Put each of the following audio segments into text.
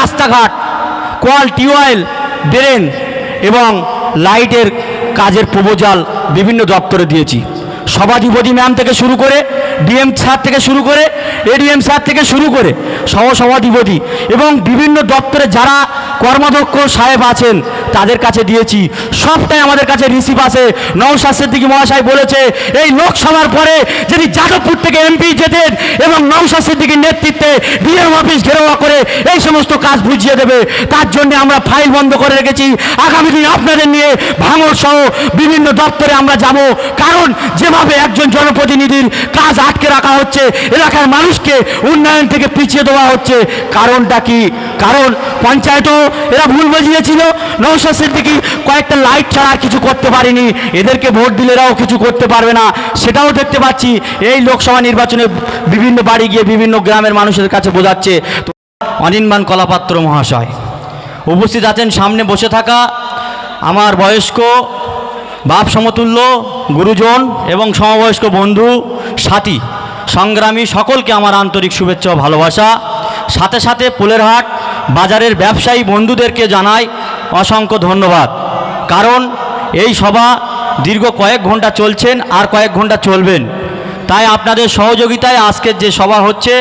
রাস্তাঘাট call tubewell, drain এবং লাইটের কাজের প্রবজাল বিভিন্ন দপ্তরে দিয়েছি। সভাধিপতি ম্যাম থেকে শুরু করে, ডিএম স্যার থেকে শুরু করে, এডিএম স্যার থেকে শুরু করে সহসভাধিপতি এবং বিভিন্ন দপ্তরে যারা কর্মাধ্যক্ষ সাহেব আছেন তাদের কাছে দিয়েছি। সবটাই আমাদের কাছে রিসিভ আছে। নৌশাদ সিদ্দিকী মহাশয় বলেছে, এই লোকসভার পরে যদি যাদবপুর থেকে এমপি যেতেন এবং নৌশাদ সিদ্দিকীর নেতৃত্বে ডিএম অফিস ঘেরাওয়া করে এই সমস্ত কাজ বুঝিয়ে দেবে, তার জন্য আমরা ফাইল বন্ধ করে রেখেছি। আগামী দিন আপনাদের নিয়ে ভাঙর সহ বিভিন্ন দপ্তরে আমরা যাব। কারণ যেভাবে একজন জনপ্রতিনিধির কাজ আটকে রাখা হচ্ছে, এলাকার মানুষকে উন্নয়ন থেকে পিছিয়ে দেওয়া হচ্ছে। কারণটা কি? কারণ পঞ্চায়েতও এরা ভুল বুঝিয়েছিল নৌশাদ সিদ্দিকি কয়েকটা লাইট ছাড়া আর কিছু করতে পারেনি। এদেরকে ভোট দিলে এরাও কিছু করতে পারবে না। সেটাও দেখতে পাচ্ছি। এই লোকসভা নির্বাচনে বিভিন্ন বাড়ি গিয়ে বিভিন্ন গ্রামের মানুষের কাছে বোঝাচ্ছে। তো অনির্বাণ কলাপাত্র মহাশয়, উপস্থিত আছেন সামনে বসে থাকা আমার বয়স্ক, বাপ সমতুল্য, গুরুজন এবং সমবয়স্ক বন্ধু, সাথী, সংগ্রামী সকলকে আমার আন্তরিক শুভেচ্ছা ও ভালোবাসা। সাথে সাথে পোলেরহাট বাজারের ব্যবসায়ী বন্ধুদেরকে জানাই অসংখ্য ধন্যবাদ। কারণ এই সভা দীর্ঘ কয়েক ঘণ্টা চলছেন আর কয়েক ঘণ্টা চলবেন। তাই আপনাদের সহযোগিতায় আজকের যে সভা হচ্ছে,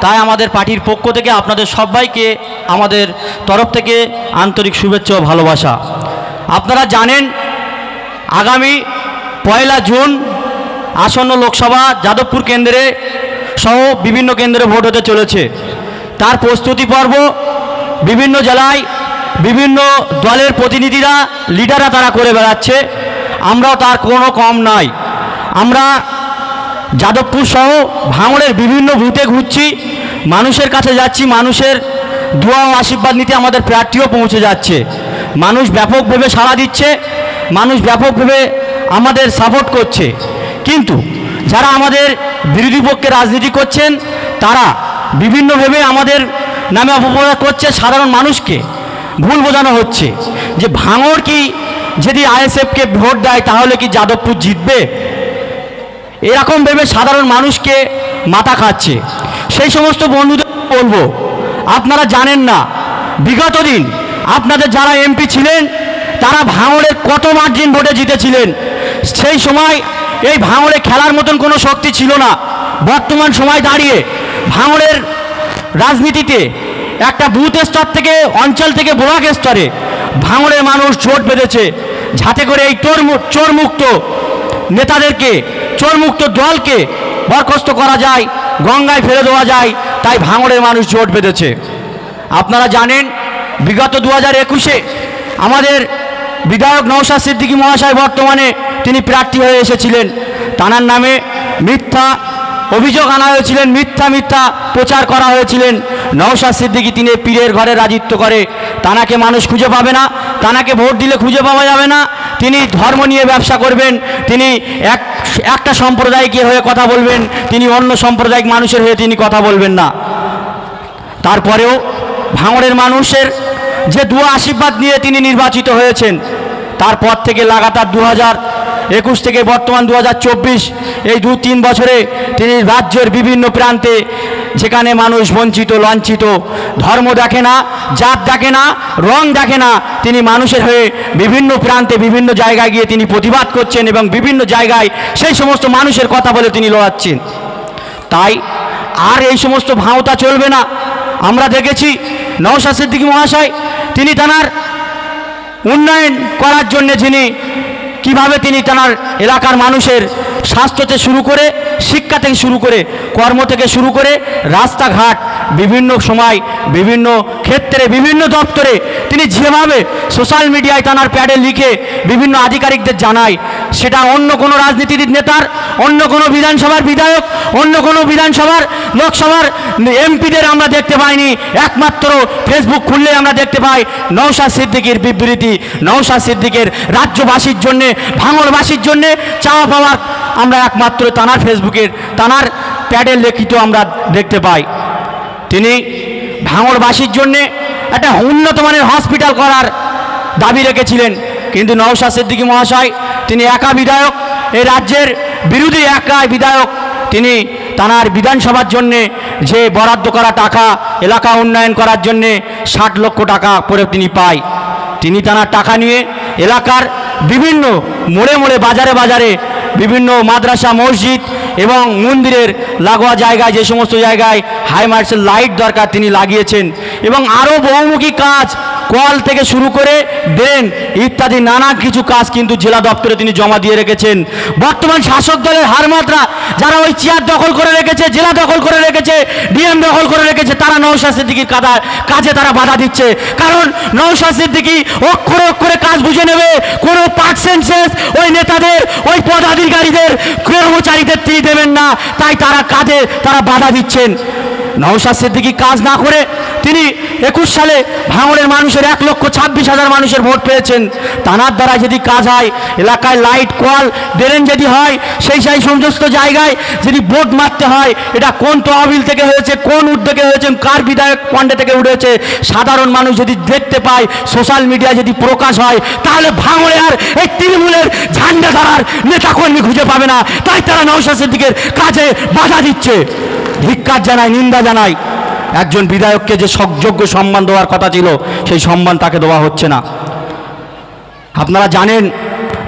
তাই আমাদের পার্টির পক্ষ থেকে আপনাদের সবাইকে আমাদের তরফ থেকে আন্তরিক শুভেচ্ছা ও ভালোবাসা। আপনারা জানেন, আগামী পয়লা জুন আসন্ন লোকসভা যাদবপুর কেন্দ্রে সহ বিভিন্ন কেন্দ্রে ভোট হতে চলেছে। তার প্রস্তুতি পর্ব বিভিন্ন জেলায় বিভিন্ন দলের প্রতিনিধিরা লিডাররা তারা করে বেড়াচ্ছে। আমরাও তার কোনো কম নাই। আমরা যাদবপুর সহ ভাঙড়ের বিভিন্ন বুথে ঘুরছি। মানুষের কাছে যাচ্ছি, মানুষের দোয়া ও আশীর্বাদ নিতে আমাদের প্রার্থীও পৌঁছে যাচ্ছে। মানুষ ব্যাপকভাবে সাড়া দিচ্ছে, মানুষ ব্যাপকভাবে আমাদের সাপোর্ট করছে। কিন্তু যারা আমাদের বিরোধী পক্ষে রাজনীতি করছেন, তারা বিভিন্নভাবে আমাদের নামে অপপ্রচার করছে সাধারণ মানুষকে। ভুল বোঝানো হচ্ছে। যে ভাঙড় কি যদি আইএসএফকে ভোট দেয়, তাহলে কি যাদবপুর জিতবে? এরকম ভেবে সাধারণ মানুষকে মাথা খাচ্ছে। সেই সমস্ত বন্ধুদের বলব, আপনারা জানেন না, বিগত দিন আপনাদের যারা এমপি ছিলেন, তারা ভাঙড়ে কত মার্জিন ভোটে জিতেছিলেন। সেই সময় এই ভাঙড়ে খেলার মতন কোনো শক্তি ছিল না। বর্তমান সময় দাঁড়িয়ে ভাঙড়ের রাজনীতিতে একটা বুথ স্তর থেকে, অঞ্চল থেকে ব্লক স্তরে ভাঙড়ের মানুষ জোট বেঁধেছে। যাতে করে এই চোর চোরমুক্ত নেতাদেরকে, চোরমুক্ত দলকে বরখাস্ত করা যায়, গঙ্গায় ফেলে দেওয়া যায়, তাই ভাঙড়ের মানুষ জোট বেঁধেছে। আপনারা জানেন, বিগত দু হাজার একুশে আমাদের বিধায়ক নৌশাদ সিদ্দিকী মহাশয় বর্তমানে তিনি প্রার্থী হয়ে এসেছিলেন। তানার নামে মিথ্যা অভিযোগ আনা হয়েছিলেন, মিথ্যা মিথ্যা প্রচার করা হয়েছিলেন। নৌশাদ সিদ্দিকী তিনি পীরের ঘরে রাজিত্ব করে। তানাকে মানুষ খুঁজে পাবে না, তানাকে ভোট দিলে খুঁজে পাওয়া যাবে না। তিনি ধর্ম নিয়ে ব্যবসা করবেন, তিনি এক, একটা সম্প্রদায়কে হয়ে কথা বলবেন, তিনি অন্য সাম্প্রদায়িক মানুষের হয়ে তিনি কথা বলবেন না। তারপরেও ভাঙড়ের মানুষের যে দু আশীর্বাদ নিয়ে তিনি নির্বাচিত হয়েছেন, তারপর থেকে লাগাতার দু হাজার একুশ থেকে বর্তমান দু হাজার চব্বিশ, এই দু তিন বছরে তিনি রাজ্যের বিভিন্ন প্রান্তে যেখানে মানুষ বঞ্চিত, লাঞ্ছিত, ধর্ম দেখে না, জাত দেখে না, রং দেখে না, তিনি মানুষের হয়ে বিভিন্ন প্রান্তে, বিভিন্ন জায়গায় গিয়ে তিনি প্রতিবাদ করছেন এবং বিভিন্ন জায়গায় সেই সমস্ত মানুষের কথা বলে তিনি লড়াচ্ছেন। তাই আর এই সমস্ত ভাঁওতা চলবে না। আমরা দেখেছি নওশাদ সিদ্দিকী মহাশয়, তিনি তানার উন্নয়ন করার জন্য যিনি কীভাবে তিনি তেনার এলাকার মানুষের স্বাস্থ্য থেকে শুরু করে, শিক্ষা থেকে শুরু করে, কর্ম থেকে শুরু করে, রাস্তাঘাট, বিভিন্ন সময়, বিভিন্ন ক্ষেত্রে, বিভিন্ন দপ্তরে তিনি যেভাবে সোশ্যাল মিডিয়ায় তানার প্যাডে লিখে বিভিন্ন আধিকারিকদের জানায়, সেটা অন্য কোনো রাজনীতির নেতার, অন্য কোনো বিধানসভার বিধায়ক, অন্য কোনো বিধানসভার লোকসভার এমপিদের আমরা দেখতে পাইনি। একমাত্র ফেসবুক খুললে আমরা দেখতে পাই নৌশাদ সিদ্দিকির বিবৃতি নৌশাদ সিদ্দিকের রাজ্যবাসীর জন্যে, ভাঙড়বাসীর জন্যে চাওয়া পাওয়ার আমরা একমাত্র তানার ফেসবুকের তানার প্যাডে লিখিত আমরা দেখতে পাই। তিনি ভাঙড়বাসীর জন্যে একটা উন্নত মানের হসপিটাল করার দাবি রেখেছিলেন। কিন্তু নওশাদ সিদ্দিকী মহাশয়, তিনি একা বিধায়ক, এই রাজ্যের বিরোধী একা বিধায়ক, তিনি তানার বিধানসভার জন্যে যে বরাদ্দ করা টাকা, এলাকা উন্নয়ন করার জন্যে ষাট লক্ষ টাকা করে তিনি পায় তিনি তানার টাকা নিয়ে এলাকার বিভিন্ন মোড়ে মোড়ে, বাজারে বাজারে বিভিন্ন মাদ্রাসা, মসজিদ এবং মন্দিরের লাগোয়া জায়গায়, যে সমস্ত জায়গায় হাই মার্সেল লাইট দরকার তিনি লাগিয়েছেন এবং আরও বহুমুখী কাজ কল থেকে শুরু করে ড্রেন ইত্যাদি নানা কিছু কাজ কিন্তু জেলা দপ্তরে তিনি জমা দিয়ে রেখেছেন। বর্তমান শাসক দলের হারমাত্রা যারা ওই চেয়ার দখল করে রেখেছে, জেলা দখল করে রেখেছে, ডিএম দখল করে রেখেছে, তারা নৌশা সিদ্দিকির কাদা, কাজে তারা বাধা দিচ্ছে। কারণ নৌশা সিদ্দিকি অক্ষরে অক্ষরে কাজ বুঝে নেবে, কোনো পার্সেন্টেজ ওই নেতাদের, ওই পদাধিকারীদের, কর্মচারীদের তিনি দেবেন না। তাই তারা কাজে তারা বাধা দিচ্ছেন। নওশাদ সিদ্দিকি কাজ না করে তিনি একুশ সালে ভাঙড়ের মানুষের এক লক্ষ ছাব্বিশ হাজার মানুষের ভোট পেয়েছেন। তানার দ্বারা যদি কাজ হয়, এলাকায় লাইট, কল ড্রেন যদি হয়, সেই সেই সমস্ত জায়গায় যদি ভোট মারতে হয়, এটা কোন তহবিল থেকে হয়েছে, কোন উদ্যোগে হয়েছে, কার বিধায়ক পণ্ডে থেকে উঠেছে, সাধারণ মানুষ যদি দেখতে পায়, সোশ্যাল মিডিয়া যদি প্রকাশ হয়, তাহলে ভাঙড়ে আর এই তৃণমূলের ঝান্ডা ধরার নেতাকর্মী খুঁজে পাবে না। তাই তারা নওশাদ সিদ্দিকের কাজে বাধা দিচ্ছে। ধিক্কার জানায়, নিন্দা জানায়। একজন বিধায়ককে যে যোগ্য সম্মান দেওয়ার কথা ছিল, সেই সম্মান তাকে দেওয়া হচ্ছে না। আপনারা জানেন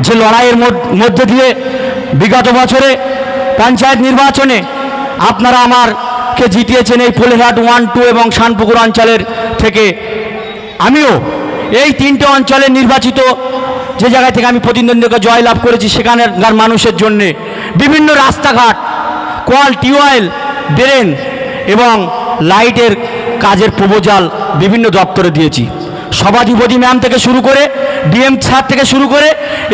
যে লড়াইয়ের মধ্যে দিয়ে বিগত বছরে পঞ্চায়েত নির্বাচনে আপনারা আমারকে জিতিয়েছেন এই ফুলেরহাট ওয়ান টু এবং শানপুকুর অঞ্চলের থেকে। আমিও এই তিনটে অঞ্চলের নির্বাচিত যে জায়গা থেকে আমি প্রতিদ্বন্দ্বিতা জয়লাভ করেছি, সেখানকার মানুষের জন্যে। বিভিন্ন রাস্তাঘাট কল টিউবওয়েল, ড্রেন এবং লাইটের কাজের প্রবজাল বিভিন্ন দপ্তরে দিয়েছি। সভা সভাধিপতি ম্যাম থেকে শুরু করে, ডিএম স্যার থেকে শুরু করে,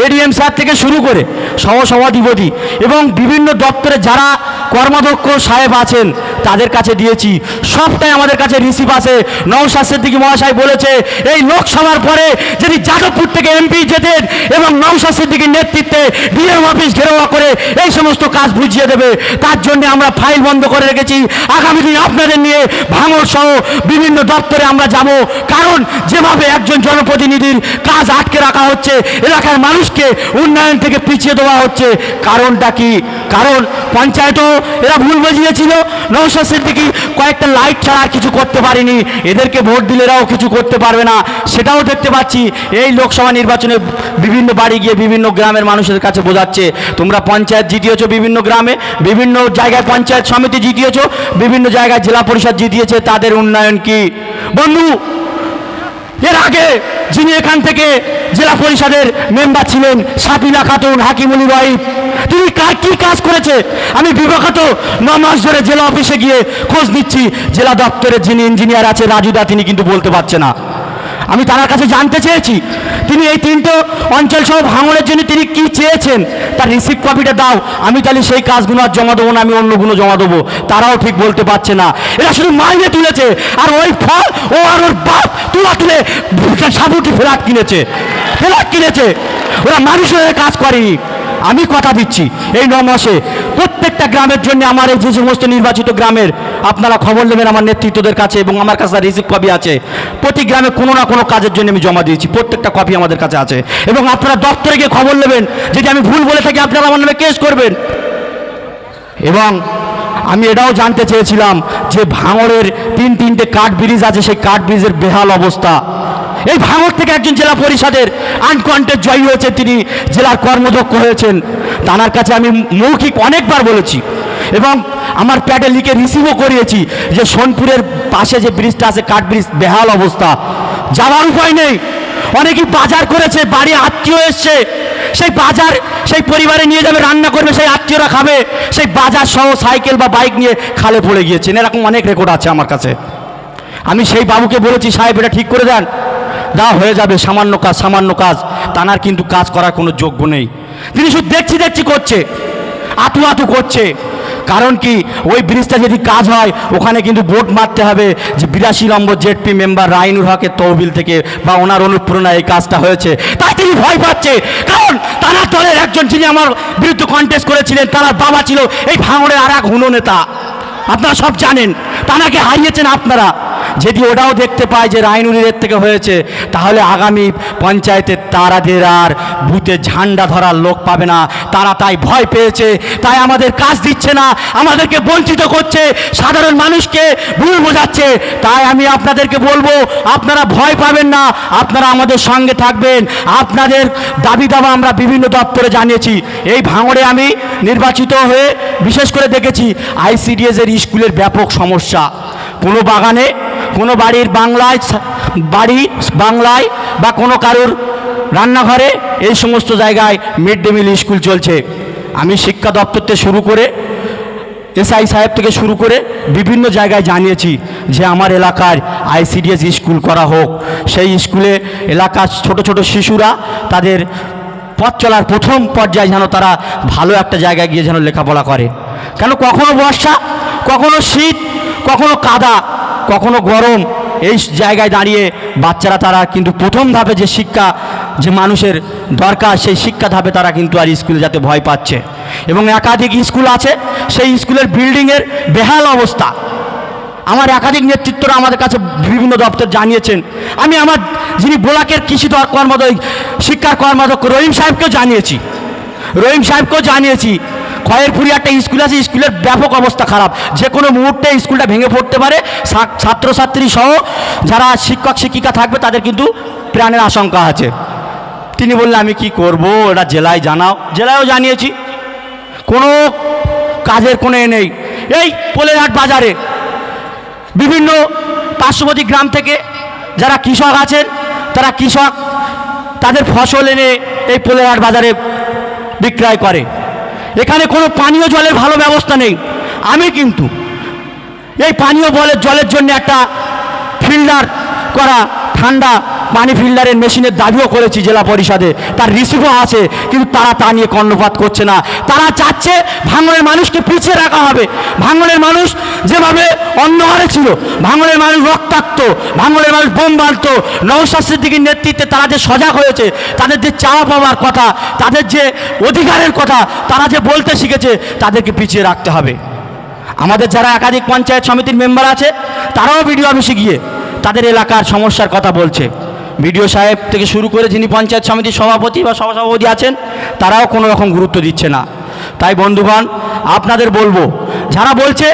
এডিএম স্যার থেকে শুরু করে সহসভাধিপতি এবং বিভিন্ন দপ্তরে যারা কর্মাধ্যক্ষ সাহেব আছেন তাদের কাছে দিয়েছি। সবটাই আমাদের কাছে রিসিভ আছে। নৌশাদ সিদ্দিকী মহাশয় বলেছে, এই লোকসভার পরে যদি যাদবপুর থেকে এমপি যেতেন এবং নৌশাদ সিদ্দিকীর নেতৃত্বে ডিএম অফিস ঘেরাওয়া করে এই সমস্ত কাজ বুঝিয়ে দেবে, তার জন্য আমরা ফাইল বন্ধ করে রেখেছি। আগামী দিন আপনাদের নিয়ে ভাঙড় সহ বিভিন্ন দপ্তরে আমরা যাব। কারণ যেভাবে একজন জনপ্রতিনিধির কাজ আটকে রাখা হচ্ছে, এলাকার মানুষকে উন্নয়ন থেকে পিছিয়ে দেওয়া হচ্ছে। কারণটা কি? কারণ পঞ্চায়েতও এরা ভুল বুঝিয়েছিল নৌশাদ সিদ্দিকি, কয়েকটা লাইট ছাড়া কিছু করতে পারেনি। এদেরকে ভোট দিলে এরাও কিছু করতে পারবে না। সেটাও দেখতে পাচ্ছি। এই লোকসভা নির্বাচনে বিভিন্ন বাড়ি গিয়ে বিভিন্ন গ্রামের মানুষের কাছে বোঝাচ্ছে। তোমরা পঞ্চায়েত জিতিয়েছ বিভিন্ন গ্রামে, বিভিন্ন জায়গায় পঞ্চায়েত সমিতি জিতিয়েছো, বিভিন্ন জায়গায় জেলা পরিষদ জিতিয়েছে। তাদের উন্নয়ন কি? বন্ধু, এর আগে যিনি এখান থেকে জেলা পরিষদের মেম্বার ছিলেন, সাপিলা খাতুন, হাকিমুল ওয়াহিদ তিনি কার কি কাজ করেছে? আমি বিগত ন মাস ধরে জেলা অফিসে গিয়ে খোঁজ নিচ্ছি। জেলা দপ্তরের যিনি ইঞ্জিনিয়ার আছে রাজুদা তিনি কিন্তু বলতে পারছে না। আমি তার কাছে জানতে চেয়েছি, তিনি এই তিনটে অঞ্চল সহ ভাঙনের জন্য তিনি কি চেয়েছেন? তার রিসিপ্ট কপিটা দাও, আমি তাহলে সেই কাজগুলো আর জমা দেবো না, আমি অন্যগুলো জমা দেবো। তারাও ঠিক বলতে পারছে না। এরা শুধু মাইনে তুলেছে, আর ওই ফল, ও আর ওর বাপ তুলা তুলে সাবুটি ফ্ল্যাট কিনেছে। ফ্ল্যাট কিনেছে। ওরা মানুষের কাজ করেনি। আমি কথা দিচ্ছি, এই ন মাসে প্রত্যেকটা গ্রামের জন্য আমার এই যে সমস্ত নির্বাচিত গ্রামের আপনারা খবর নেবেন আমার নেতৃত্বদের কাছে এবং আমার কাছে রিসিভ কপি আছে। প্রতি গ্রামে কোনো না কোনো কাজের জন্য আমি জমা দিয়েছি, প্রত্যেকটা কপি আমাদের কাছে আছে। এবং আপনারা দপ্তরে গিয়ে খবর নেবেন, যদি আমি ভুল বলে থাকি আপনারা আমার নামে কেস করবেন। এবং আমি এটাও জানতে চেয়েছিলাম যে ভাঙড়ের তিন তিনটে কাঠ ব্রিজ আছে, সেই কাঠ ব্রিজের বেহাল অবস্থা। এই ভাঙড় থেকে একজন জেলা পরিষদের আনকন্টেড জয়ী হয়েছে তিনি, জেলার কর্মদক্ষ হয়েছেন। তানার কাছে আমি মৌখিক অনেকবার বলেছি এবং আমার প্যাডে লিখে রিসিভও করিয়েছি যে সোনপুরের পাশে যে ব্রিজটা আছে, কাঠ ব্রিজ বেহাল অবস্থা। যাওয়ার উপায় নেই। অনেকেই বাজার করেছে, বাড়ি আত্মীয় এসছে। সেই বাজার, সেই পরিবারে নিয়ে যাবে, রান্না করবে, সেই আত্মীয়রা খাবে। সেই বাজার সহ সাইকেল বা বাইক নিয়ে খালে পড়ে গিয়েছেন। এরকম অনেক রেকর্ড আছে আমার কাছে। আমি সেই বাবুকে বলেছি, সাহেব, এটা ঠিক করে দেন। দা হয়ে যাবে, সামান্য কাজ সামান্য কাজ তানার কিন্তু কাজ করার কোনো যোগ্য নেই। তিনি শুধু দেখছি দেখছি করছে, আতু আতু করছে। কারণ কি, ওই ব্রিজটা যদি কাজ হয়, ওখানে কিন্তু বোট মারতে হবে। যে বিরাশি নম্বর জেডপি মেম্বার রাইনুর হকের তহবিল থেকে বা ওনার অনুপ্রেরণায় এই কাজটা হয়েছে। তাই তিনি ভয় পাচ্ছে। কারণ তার দলের একজন যিনি আমার বিরুদ্ধে কন্টেস্ট করেছিলেন, তার বাবা ছিল এই ভাঙড়ের আর এক হুনো নেতা। আপনারা সব জানেন, তানাকে হারিয়েছেন আপনারা। যদি ওটাও দেখতে পায় যে রায়নুরির থেকে হয়েছে, তাহলে আগামী পঞ্চায়েতের তারাদের আর বুথে ঝান্ডা ধরার লোক পাবে না। তারা তাই ভয় পেয়েছে, তাই আমাদের কাজ দিচ্ছে না, আমাদেরকে বঞ্চিত করছে, সাধারণ মানুষকে ভুল বোঝাচ্ছে। তাই আমি আপনাদেরকে বলব, আপনারা ভয় পাবেন না, আপনারা আমাদের সঙ্গে থাকবেন। আপনাদের দাবি দাবা আমরা বিভিন্ন দপ্তরে জানিয়েছি। এই ভাঙড়ে আমি নির্বাচিত হয়ে বিশেষ করে দেখেছি, আইসিডিএস এর স্কুলের ব্যাপক সমস্যা। কোনো বাগানে কোনো বাড়ির বাংলায় বাড়ি, বাংলায় বা কোনো কারোর রান্নাঘরে এই সমস্ত জায়গায় মিড ডে মিল স্কুল চলছে। আমি শিক্ষা দপ্তর থেকে শুরু করে, এসআই সাহেব থেকে শুরু করে বিভিন্ন জায়গায় জানিয়েছি যে আমার এলাকার আইসিডিএস স্কুল করা হোক। সেই স্কুলে এলাকার ছোট ছোট শিশুরা তাদের পথ চলার প্রথম পর্যায়ে যেন তারা ভালো একটা জায়গায় গিয়ে যেন লেখাপড়া করে। কেন কখনো বর্ষা, কখনো শীত, কখনো কাদা কখনো গরম এই জায়গায় দাঁড়িয়ে বাচ্চারা তারা কিন্তু প্রথম ধাপে যে শিক্ষা, যে মানুষের দরকার সেই শিক্ষা ধাপে তারা কিন্তু আর স্কুলে যাতে ভয় পাচ্ছে। এবং একাধিক স্কুল আছে, সেই স্কুলের বিল্ডিংয়ের বেহাল অবস্থা। আমার একাধিক নেতৃত্বরা আমাদের কাছে বিভিন্ন দপ্তর জানিয়েছেন। আমি আমার যিনি বোলাকের কৃষি কর্মদয় শিক্ষার কর্মদক্ষ রহিম সাহেবকেও জানিয়েছি। রহিম সাহেবকেও জানিয়েছি খয়েরপুরি একটা স্কুল আছে, স্কুলের ব্যাপক অবস্থা খারাপ। যে কোনো মুহূর্তে স্কুলটা ভেঙে পড়তে পারে। ছাত্রছাত্রী সহ যারা শিক্ষক, শিক্ষিকা থাকবে, তাদের কিন্তু প্রাণের আশঙ্কা আছে। তিনি বললেন, আমি কি করব? ওটা জেলায় জানাও। জেলায়ও জানিয়েছি। কোনো কাজের কোনো এ নেই। এই পোলেরহাট বাজারে বিভিন্ন পার্শ্ববর্তী গ্রাম থেকে যারা কৃষক আছেন, তারা কৃষক তাদের ফসল এনে এই পোলেরহাট বাজারে বিক্রয় করে। এখানে কোনো পানীয় জলের ভালো ব্যবস্থা নেই। আমি কিন্তু এই পানীয় বলের জলের জন্য একটা ফিল্টার করা ঠান্ডা পানি ফিল্টারের মেশিনের দাবিও করেছি জেলা পরিষদে। তার রিসিভও আছে, কিন্তু তারা তা নিয়ে কর্ণপাত করছে না। তারা চাচ্ছে ভাঙনের মানুষকে পিছিয়ে রাখা হবে। ভাঙনের মানুষ যেভাবে অন্যহারে ছিল, ভাঙনের মানুষ রক্তাক্ত, ভাঙনের মানুষ বোম বাঁধত নৌশাস্ত্রের দিকে নেতৃত্বে তারা যে সজাগ হয়েছে, তাদের যে চাওয়া পাওয়ার কথা, তাদের যে অধিকারের কথা, তারা যে বলতে শিখেছে, তাদেরকে পিছিয়ে রাখতে হবে। আমাদের যারা একাধিক পঞ্চায়েত সমিতির মেম্বার আছে, তারাও বিডিও অফিসে গিয়ে তাদের এলাকার সমস্যার কথা বলছে। বিডিও সাহেব থেকে শুরু করে যিনি পঞ্চায়েত সমিতির সভাপতি বা সহসভাপতি আছেন, তারাও কোনো রকম গুরুত্ব দিচ্ছে না। তাই বন্ধুগণ, আপনাদের বলব, যারা বলছে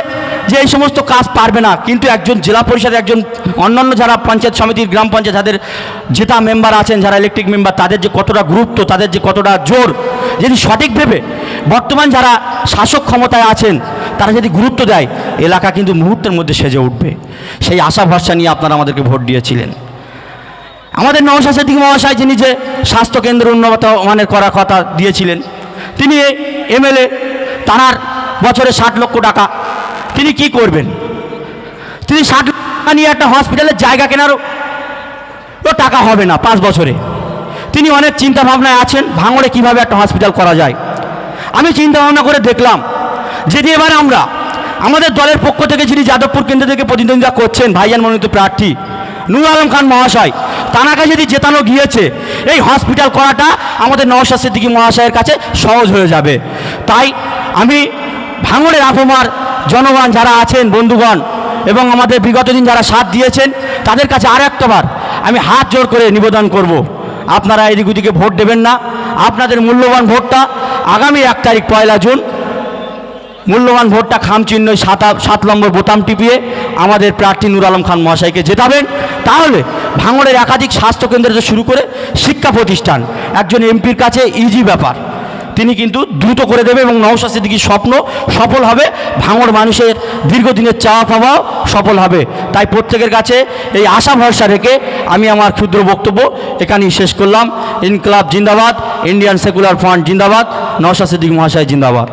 যে এই সমস্ত কাজ পারবে না, কিন্তু একজন জেলা পরিষদের একজন অন্যান্য যারা পঞ্চায়েত সমিতির গ্রাম পঞ্চায়েত, যাদের জেতা মেম্বার আছেন, যারা ইলেকট্রিক মেম্বার তাদের যে কতটা গুরুত্ব, তাদের যে কতটা জোর, যদি সঠিক ভেবে বর্তমান যারা শাসক ক্ষমতায় আছেন, তারা যদি গুরুত্ব দেয়, এলাকা কিন্তু মুহূর্তের মধ্যে সেজে উঠবে। সেই আশা ভরসা নিয়ে আপনারা আমাদেরকে ভোট দিয়েছিলেন। আমাদের নবশাসের দিকে মহাশয় যিনি যে স্বাস্থ্যকেন্দ্র উন্নত মানের করার কথা দিয়েছিলেন, তিনি এমএলএ, তাঁর বছরে ষাট লক্ষ টাকা তিনি কি করবেন? তিনি ষাট নিয়ে একটা হসপিটালের জায়গা কেনারও ও টাকা হবে না পাঁচ বছরে। তিনি অনেক চিন্তা ভাবনায় আছেন, ভাঙড়ে কীভাবে একটা হসপিটাল করা যায়। আমি চিন্তা ভাবনা করে দেখলাম যদি এবার আমরা আমাদের দলের পক্ষ থেকে যিনি যাদবপুর কেন্দ্র থেকে প্রতিদ্বন্দ্বিতা করছেন, ভাইজান মনোনীত প্রার্থী নূর আলম খান মহাশয়, তানাকে যদি জেতানো গিয়েছে, এই হসপিটাল করাটা আমাদের নওশাদ সিদ্দিকী মহাশয়ের কাছে সহজ হয়ে যাবে। তাই আমি ভাঙড়ের আবহাওয়ার জনগণ যারা আছেন, বন্ধুগণ, এবং আমাদের বিগত দিন যারা সাথ দিয়েছেন, তাদের কাছে আর একটাবার আমি হাত জোর করে নিবেদন করব। আপনারা এদিক ওদিকে ভোট দেবেন না। আপনাদের মূল্যবান ভোটটা আগামী এক তারিখ পয়লা জুন। মূল্যবান ভোটটা খামচিহ্ন সাত সাত নম্বর বোতাম টিপিয়ে আমাদের প্রার্থী নুর আলম খান মহাশয়কে জেতাবেন। তাহলে ভাঙড়ের একাধিক স্বাস্থ্যকেন্দ্র থেকে শুরু করে শিক্ষা প্রতিষ্ঠান, একজন এমপির কাছে ইজি ব্যাপার। তিনি কিন্তু দ্রুত করে দেবে এবং নওশা স্বপ্ন সফল হবে। ভাঙর মানুষের দীর্ঘদিনের চাওয়া পাওয়াও সফল হবে। তাই প্রত্যেকের কাছে এই আশা ভরসা রেখে আমি আমার ক্ষুদ্র বক্তব্য এখানেই শেষ করলাম। ইনকলাব জিন্দাবাদ, ইন্ডিয়ান সেকুলার ফ্রন্ট জিন্দাবাদ নওশা মহাশয় জিন্দাবাদ।